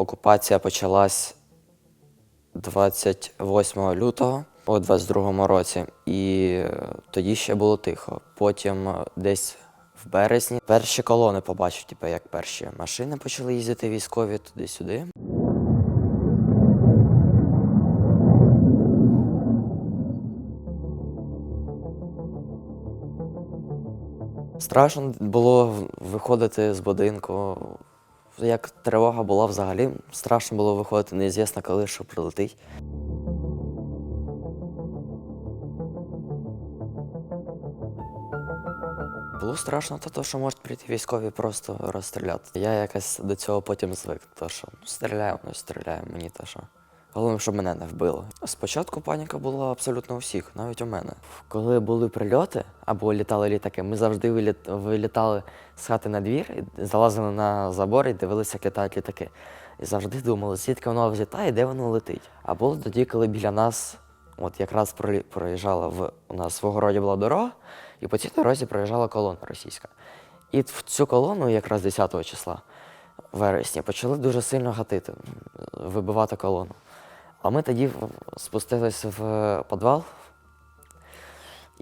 окупація почалась 28 лютого у 22-му році, і е, тоді ще було тихо. Потім е, десь в березні перші колони побачив, типу, як перші машини почали їздити військові туди-сюди. Страшно було виходити з будинку. Як тривога була взагалі, страшно було виходити, неізвісно, коли що прилетить. Було страшно то, то, що можуть прийти військові просто розстріляти. Я якось до цього потім звик, то що стріляю, ну стріляємо, мені те що. Головне, щоб мене не вбило. Спочатку паніка була абсолютно у всіх, навіть у мене. Коли були прильоти або літали літаки, ми завжди виліт... вилітали з хати на двір, залазили на забор і дивилися, як літають літаки. І завжди думали, звідки воно взлітає, де воно летить. А було тоді, коли біля нас, от якраз проїжджала в у нас в огороді була дорога, і по цій дорозі проїжджала колона російська. І в цю колону, якраз 10 числа вересня, почали дуже сильно гатити, вибивати колону. А ми тоді спустились в підвал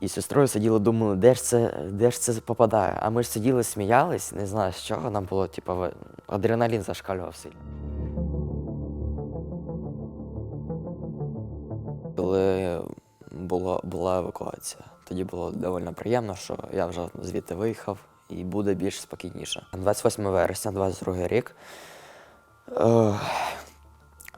і з сестрою сиділи, думали, де ж це, де ж це попадає. А ми ж сиділи, сміялись, не знаю з чого, нам було, типу, адреналін зашкалював сильно. Коли була, була евакуація, тоді було доволі приємно, що я вже звідти виїхав і буде більш спокійніше. 28 вересня, 22 рік. Е,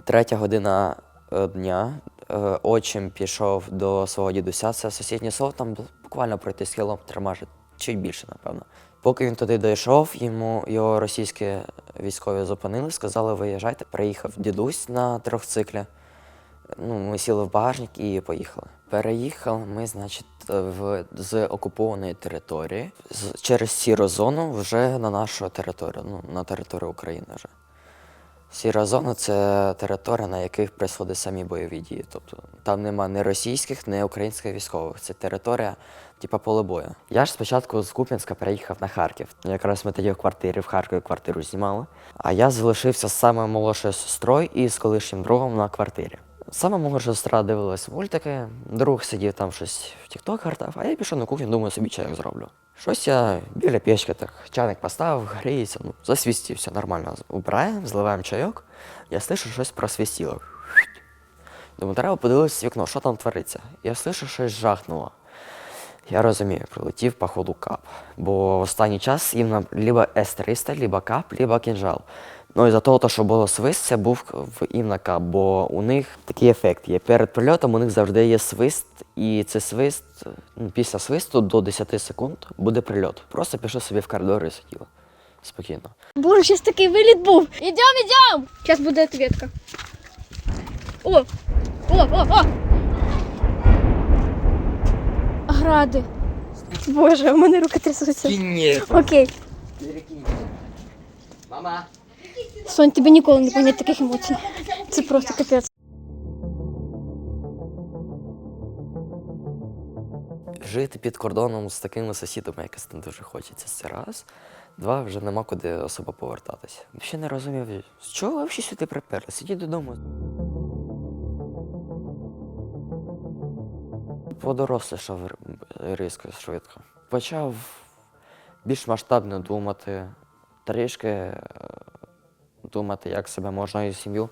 Третя година е, дня. Е, Отчим пішов до свого дідуся. Це сусіднє село, там бу- буквально пройти з кілометра, може, чуть більше, напевно. Поки він туди дійшов, йому його російські військові зупинили, сказали, виїжджайте. Приїхав дідусь на трьохциклі. Ну, ми сіли в багажник і поїхали. Переїхали ми, значить, в, з окупованої території з, через сіру зону вже на нашу територію, ну, на територію України вже. Сіра зона це територія, на яких происходять самі бойові дії. Тобто там нема ні російських, ні українських військових. Це територія, типа поле бою. Я ж спочатку з Куп'янська переїхав на Харків. Якраз ми тоді в квартирі в Харкові квартиру знімали. А я залишився з самою молодшою сестрою і з колишнім другом на квартирі. Саме молодша сестра дивилась мультики, друг сидів там щось в TikTok гартав, а я пішов на кухню, думаю, собі чайок зроблю. Щось я біля печки так чайник поставив, гріється, ну, все нормально. Убираємо, зливаємо чайок. Я слышу, щось просвістіло. Думаю, треба подивитися вікно, що там твориться. Я слышу, щось жахнуло. Я розумію, прилетів, походу, кап. Бо в останній час їм нам либо С-300, либо кап, либо кінжал. Ну і за того, що було свист, це був в кап, бо у них такий ефект є. Перед прильотом у них завжди є свист, і це свист, ну, після свисту до 10 секунд буде прильот. Просто пішов собі в коридор і сиділа. Спокійно. Боже, зараз такий виліт був. Ідем, ідем! Зараз буде ответка. О! О, о, о! Гради. Боже, у мене руки трясуться. Ні, Окей. Мама! Сонь, тобі ніколи не понять таких емоцій. Це просто капець. Жити під кордоном з такими сусідами якось не дуже хочеться. Це раз. Два, вже нема куди особо повертатися. Ще не розумів, з чого ви взагалі сюди приперли? Сидіть додому. Подорослішав різко швидко. Почав більш масштабно думати, трішки е, думати, як себе можна і сім'ю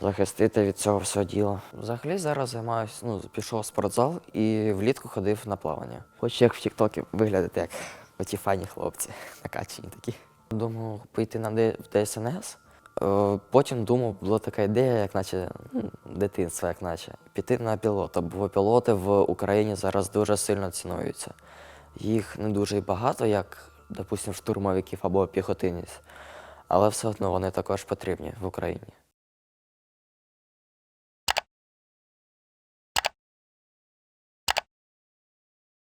захистити від цього всього діла. Взагалі зараз займаюся, ну, пішов в спортзал і влітку ходив на плавання. Хочу як в Тіктокі виглядати, як оті файні хлопці, накачані такі. Думав пойти на в ДСНС. Е, Потім думав, була така ідея, як наче ну, дитинства, як наче, піти на пілота, бо пілоти в Україні зараз дуже сильно цінуються. Їх не дуже багато, як, допустимо, штурмовиків або піхотинець, але все одно вони також потрібні в Україні.